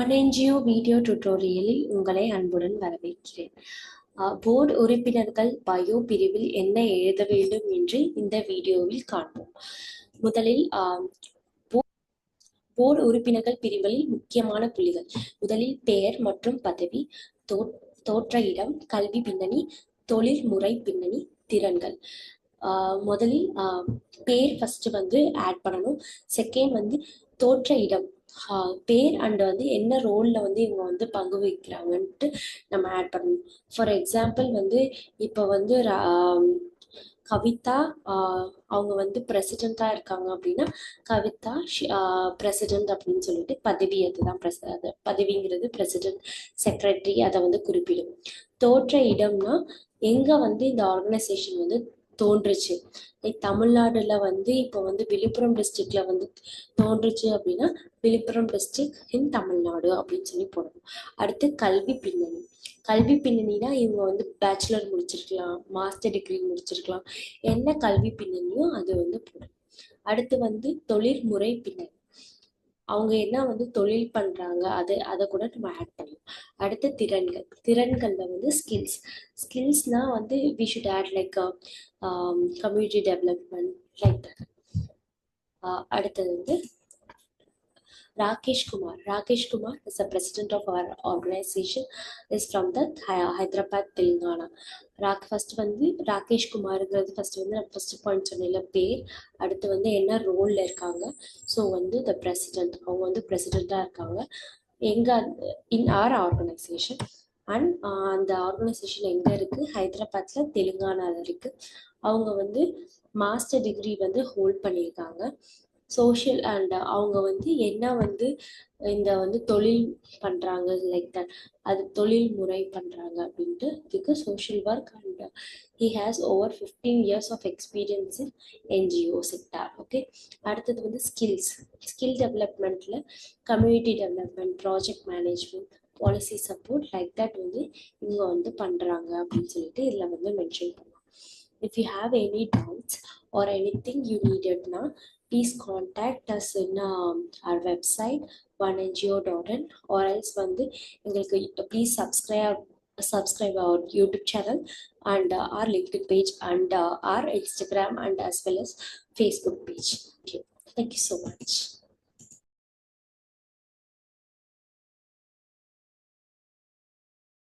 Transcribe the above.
One NGO video டுட்டோரியலில் உங்களை அன்புடன் வரவேற்கிறேன். போர்டு உறுப்பினர்கள் பயோ பிரிவில் என்ன எழுத வேண்டும் என்று இந்த வீடியோவில் காண்போம். முதலில் போர்டு உறுப்பினர்கள் பிரிவுகளில் முக்கியமான புள்ளிகள். முதலில் பெயர் மற்றும் பதவி தோற்ற இடம் கல்வி பின்னணி தொழில்முறை பின்னணி திறன்கள். முதலில் பேர் ஃபர்ஸ்ட் வந்து ஆட் பண்ணணும். செகண்ட் வந்து தோற்ற இடம். பேர் அண்ட் வந்து என்ன ரோலில் வந்து இவங்க வந்து பங்கு வகிக்கிறாங்கன்ட்டு நம்ம ஆட் பண்ணணும். ஃபார் எக்ஸாம்பிள் வந்து இப்போ வந்து கவிதா அவங்க வந்து பிரசிடெண்ட்டாக இருக்காங்க அப்படின்னா கவிதா பிரசிடெண்ட் அப்படின்னு சொல்லிட்டு பதவி அதுதான் பிரச அது பதவிங்கிறது பிரசிடெண்ட் செக்ரட்டரி அதை வந்து குறிப்பிடும். தோற்ற இடம்னா எங்கே வந்து இந்த ஆர்கனைசேஷன் வந்து தோன்றுச்சு. லைக் தமிழ்நாடுல வந்து இப்போ வந்து விழுப்புரம் டிஸ்ட்ரிக்ட்ல வந்து தோன்றுச்சு அப்படின்னா விழுப்புரம் டிஸ்ட்ரிக்ட் இன் தமிழ்நாடு அப்படின்னு சொல்லி போடணும். அடுத்து கல்வி பின்னணி. கல்வி பின்னணினா இவங்க வந்து பேச்சுலர் முடிச்சிருக்கலாம் மாஸ்டர் டிகிரி முடிச்சிருக்கலாம். என்ன கல்வி பின்னணியோ அது வந்து போடணும். அடுத்து வந்து தொழில்முறை பின்னணி. அவங்க என்ன வந்து தொழில் பண்றாங்க அது அதை கூட நம்ம ஆட் பண்ணலாம். அடுத்து திறன்கள். திறன்கள்ல வந்து ஸ்கில்ஸ் ஸ்கில்ஸ்னா வந்து we should add like community development like அடுத்தது வந்து Rakesh Kumar Rakesh Kumar is a president of our organisation is from the Hyderabad Telangana ராக் ஃபர்ஸ்ட் வந்து ராகேஷ் குமாருங்கிறது ஃபர்ஸ்ட் வந்து நான் ஃபர்ஸ்ட் பாயிண்ட் சொன்னேன்ல பேர். அடுத்து வந்து என்ன ரோலில் இருக்காங்க. ஸோ வந்து த பிரசிடென்ட் அவங்க வந்து பிரசிடெண்ட்டாக இருக்காங்க. எங்கே இன் ஆர் ஆர்கனைசேஷன் அண்ட் அந்த ஆர்கனைசேஷன் எங்கே இருக்குது ஹைதராபாத்தில் தெலுங்கானாவில் இருக்குது அவங்க வந்து மாஸ்டர் டிகிரி வந்து ஹோல்ட் பண்ணியிருக்காங்க. சோஷியல் அண்ட் அவங்க வந்து என்ன வந்து இந்த வந்து தொழில் பண்ணுறாங்க லைக் தட் அது தொழில் முறை பண்ணுறாங்க அப்படின்ட்டு இதுக்கு social work and he has over fifteen years of experience in NGO sector okay அடுத்தது வந்து skills skill டெவலப்மெண்ட்டில் community development project management policy support like that வந்து இவங்க வந்து பண்ணுறாங்க அப்படின்னு சொல்லிட்டு இதில் வந்து மென்ஷன் பண்ணலாம். If you have any doubts or any thing you நீடட்னா please contact us in um, our website onengo.in or else வந்து எங்களுக்கு please subscribe subscribe our YouTube channel and uh, our LinkedIn page and uh, our Instagram and as well as Facebook page. Okay. Thank you so much.